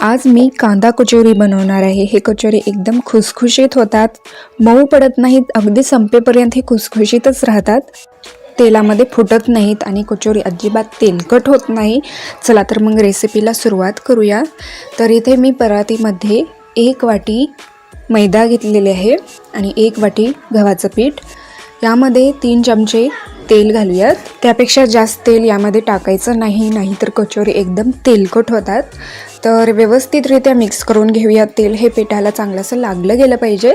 आज मी कांदा कचोरी बनवणार आहे. हे कचोरी एकदम खुसखुशीत होतात. मऊ पडत नाहीत. अगदी संपेपर्यंत हे खुसखुशीतच राहतात. तेलामध्ये फुटत नाहीत आणि कचोरी अजिबात तेलकट होत नाही. चला तर मग रेसिपीला सुरुवात करूया. तर इथे मी परातीमध्ये एक वाटी मैदा घेतलेले आहे आणि एक वाटी गव्हाचं पीठ. यामध्ये तीन चमचे तेल घालूयात. त्यापेक्षा जास्त तेल यामध्ये टाकायचं नाही नाहीतर कचोरी एकदम तेलकट होतात. तर व्यवस्थितरित्या मिक्स करून घेऊयात तेल. हे पिठाला चांगलंसं लागलं गेलं पाहिजे.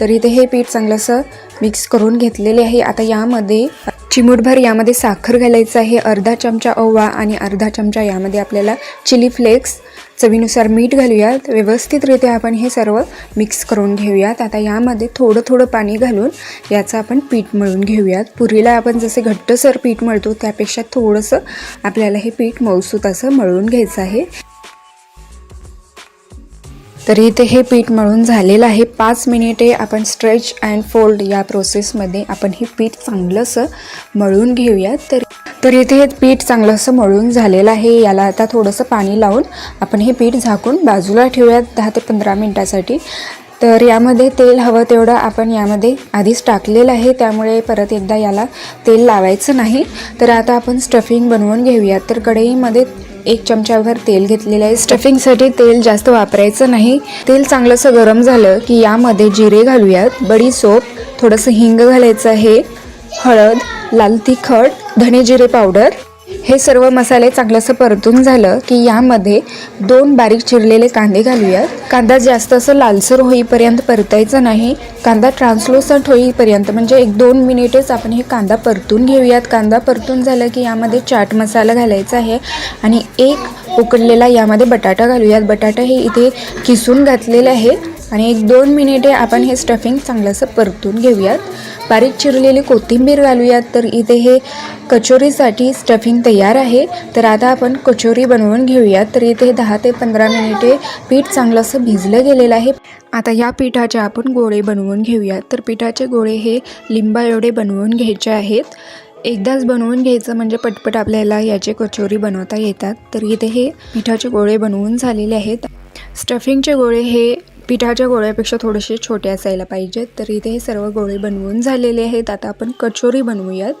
तर इथे हे पीठ चांगलंसं मिक्स करून घेतलेले आहे. आता यामध्ये चिमूटभर यामध्ये साखर घालायचं आहे. अर्धा चमचा ओवा आणि अर्धा चमचा यामध्ये आपल्याला चिली फ्लेक्स चवीनुसार मीठ घालूयात. व्यवस्थितरित्या आपण हे सर्व मिक्स करून घेऊयात. आता यामध्ये थोडं थोडं पाणी घालून याचं आपण पीठ मळून घेऊयात. पुरीला आपण जसे घट्टसर पीठ मळतो त्यापेक्षा थोडंसं आपल्याला हे पीठ मौसूत असं मळून घ्यायचं आहे. तर इथे हे पीठ मळून झालेलं आहे. पाच मिनिटे आपण स्ट्रेच अँड फोल्ड या प्रोसेसमध्ये आपण हे पीठ चांगलंसं मळून घेऊयात तर तर इथे हे पीठ चांगलंसं मळून झालेलं आहे. याला आता थोडंसं पाणी लावून आपण हे पीठ झाकून बाजूला ठेवूयात दहा ते पंधरा मिनटासाठी. तर यामध्ये तेल हवं तेवढं आपण यामध्ये आधीच टाकलेलं आहे. त्यामुळे परत एकदा याला तेल लावायचं नाही. तर आता आपण स्टफिंग बनवून घेऊयात. तर कढईमध्ये एक चमच्याभर तेल घेतलेलं आहे. स्टफिंगसाठी तेल जास्त वापरायचं नाही. तेल चांगलंसं गरम झालं की यामध्ये जिरे घालूयात बडी सोप थोडंसं हिंग घालायचं आहे हळद लाल तिखट धने जिरे पावडर हे सर्व मसाले चांगलंसं परतून झालं की यामध्ये दोन बारीक चिरलेले कांदे घालूयात. कांदा जास्त असं लालसर होईपर्यंत परतायचं नाही. कांदा ट्रान्सलुसंट होईपर्यंत म्हणजे एक दोन मिनिटेच आपण हे कांदा परतून घेऊयात. कांदा परतून झालं की यामध्ये चाट मसाला घालायचा आहे आणि एक उकडलेला यामध्ये बटाटा घालूयात. बटाटा हे इथे किसून घातलेले आहे. आणि एक दोन मिनिटे आपण हे स्टफिंग चांगलंसं परतून घेऊयात. बारीक चिरलेली कोथिंबीर घालूयात तर इथे हे कचोरीसाठी स्टफिंग तयार आहे. तर आता आपण कचोरी बनवून घेऊयात. तर इथे दहा ते पंधरा मिनिटे पीठ चांगलंसं भिजलं गेलेलं आहे. आता या पिठाचे आपण गोळे बनवून घेऊयात. तर पिठाचे गोळे हे लिंबा एवढे बनवून घ्यायचे आहेत. एकदाच बनवून घ्यायचं म्हणजे पटपट आपल्याला याचे कचोरी बनवता येतात. तर इथे हे पिठाचे गोळे बनवून झालेले आहेत. स्टफिंगचे गोळे हे पिठाच्या गोळ्यापेक्षा थोडेसे छोटे असायला पाहिजेत. तर इथे हे सर्व गोळे बनवून झालेले आहेत. आता आपण कचोरी बनवूयात.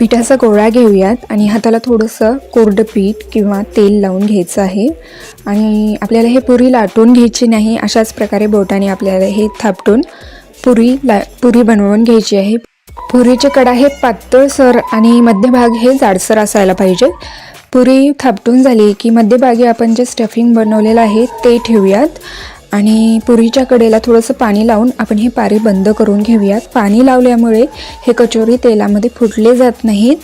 पिठाचा गोळा घेऊयात आणि हाताला थोडंसं कोरडं पीठ किंवा तेल लावून घ्यायचं आहे. आणि आपल्याला हे पुरी लाटून घ्यायची नाही अशाच प्रकारे बोटाने आपल्याला हे थापटून पुरी ला पुरी बनवून घ्यायची आहे. पुरीचे कडा हे पातळसर आणि मध्यभाग हे जाडसर असायला पाहिजे पुरी थापटून झाली की मध्यभागी आपण जे स्टफिंग बनवलेलं आहे ते ठेवूयात. आणि पुरीच्या कडेला थोडंसं पाणी लावून आपण हे पारी बंद करून घेऊयात. पाणी लावल्यामुळे हे कचोरी तेलामध्ये फुटले जात नाहीत.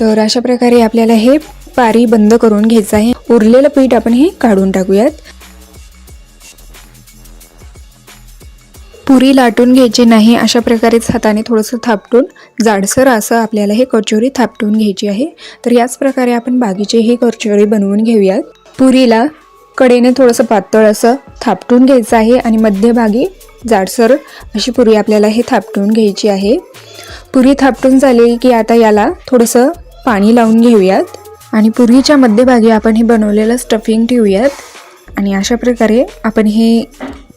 तर अशा प्रकारे आपल्याला हे पारी बंद करून घ्यायचं आहे. उरलेलं पीठ आपण हे काढून टाकूयात. पुरी लाटून घ्यायची नाही अशा प्रकारेच हाताने थोडंसं थापटून जाडसर असं आपल्याला हे कचोरी थापटून घ्यायची आहे. तर याच प्रकारे आपण बागीचे ही कचोरी बनवून घेऊयात. पुरीला कडेने थोडंसं पातळ असं थापटून घ्यायचं आहे आणि मध्यभागी जाडसर अशी पुरी आपल्याला हे थापटून घ्यायची आहे. पुरी थापटून झाली की आता याला थोडंसं पाणी लावून घेऊयात आणि पुरीच्या मध्यभागी आपण हे बनवलेलं स्टफिंग ठेवूयात. आणि अशा प्रकारे आपण हे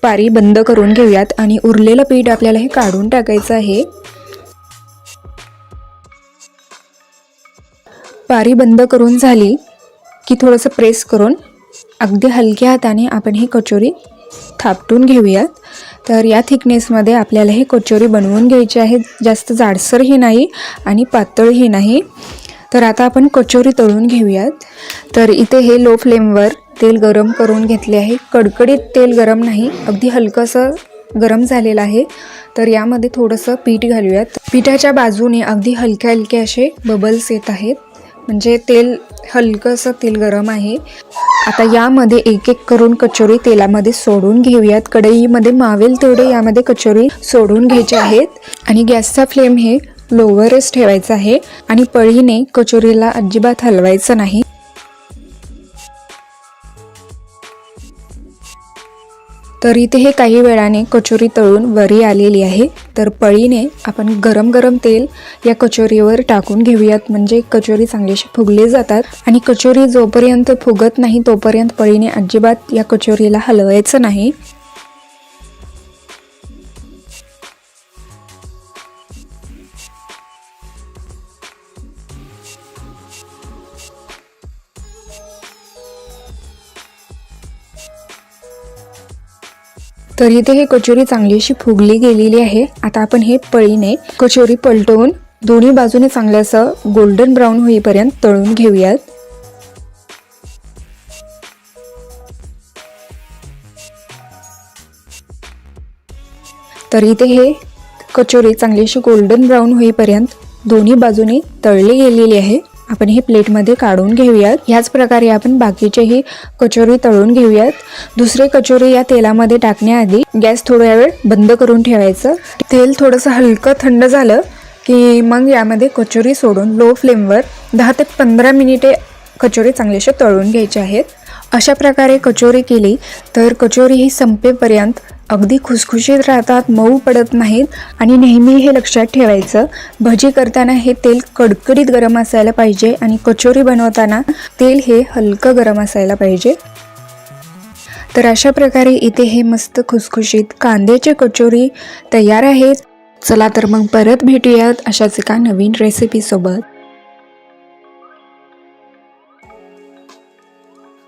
पारी बंद करून घेऊयात आणि उरलेलं पीठ आपल्याला हे काढून टाकायचं आहे. पारी बंद करून झाली की थोडंसं प्रेस करून अगदी हलक्या हाताने आपण ही कचोरी थापटून घेऊयात. तर या थिकनेसमध्ये आपल्याला हे कचोरी बनवून घ्यायची आहे. जास्त जाडसरही नाही आणि पातळही नाही. तर आता आपण कचोरी तळून घेऊयात. तर इथे हे लो फ्लेमवर तेल गरम करून घेतले आहे. कडकडीत तेल गरम नाही अगदी हलकंसं गरम झालेलं आहे. तर यामध्ये थोडंसं पीठ घालूयात. पिठाच्या बाजूने अगदी हलक्या हलके असे बबल्स येत आहेत. म्हणजे तेल हलकंसं तेल गरम आहे. आता यामध्ये एक एक करून कचोरी तेलामध्ये सोडून घेऊयात. कढईमध्ये मावेल तेवढे यामध्ये कचोरी सोडून घ्यायचे आहेत. आणि गॅसचा फ्लेम हे लोवरच ठेवायचा आहे. आणि पळीने कचोरीला अजिबात हलवायचं नाही. तर इथे हे काही वेळाने कचोरी तळून वरी आलेली आहे. तर पळीने आपण गरम गरम तेल या कचोरीवर टाकून घेऊयात. म्हणजे कचोरी चांगलीशी फुगली जातात आणि कचोरी जोपर्यंत फुगत नाही तोपर्यंत पळीने अजिबात या कचोरीला हलवायचं नाही. तर इथे हे कचोरी चांगली अशी फुगली गेलेली आहे. आता आपण हे पळीने कचोरी पलटवून दोन्ही बाजूने चांगलं असं गोल्डन ब्राऊन होईपर्यंत तळून घेऊयात. तर इथे हे कचोरी चांगली अशी गोल्डन ब्राऊन होईपर्यंत दोन्ही बाजूने तळली गेलेली आहे. आपण हे प्लेटमध्ये काढून घेऊयात. ह्याच प्रकारे आपण बाकीचेही कचोरी तळून घेऊयात. दुसरे कचोरी या तेलामध्ये टाकण्याआधी गॅस थोड्या वेळ बंद करून ठेवायचं. तेल थोडंसं हलकं थंड झालं की मग यामध्ये कचोरी सोडून लो फ्लेमवर दहा ते पंधरा मिनिटे कचोरी चांगलीशी तळून घ्यायचे आहेत. अशा प्रकारे कचोरी केली तर कचोरी ही संपेपर्यंत अगदी खुसखुशीत राहतात मऊ पडत नाहीत आणि नेहमी हे लक्षात ठेवायचं भजी करताना हे तेल कडकडीत गरम असायला पाहिजे आणि कचोरी बनवताना तेल हे हलकं गरम असायला पाहिजे. तर अशा प्रकारे इथे हे मस्त खुसखुशीत कांद्याची कचोरी तयार आहेत. चला तर मग परत भेटूयात अशाच एका नवीन रेसिपीसोबत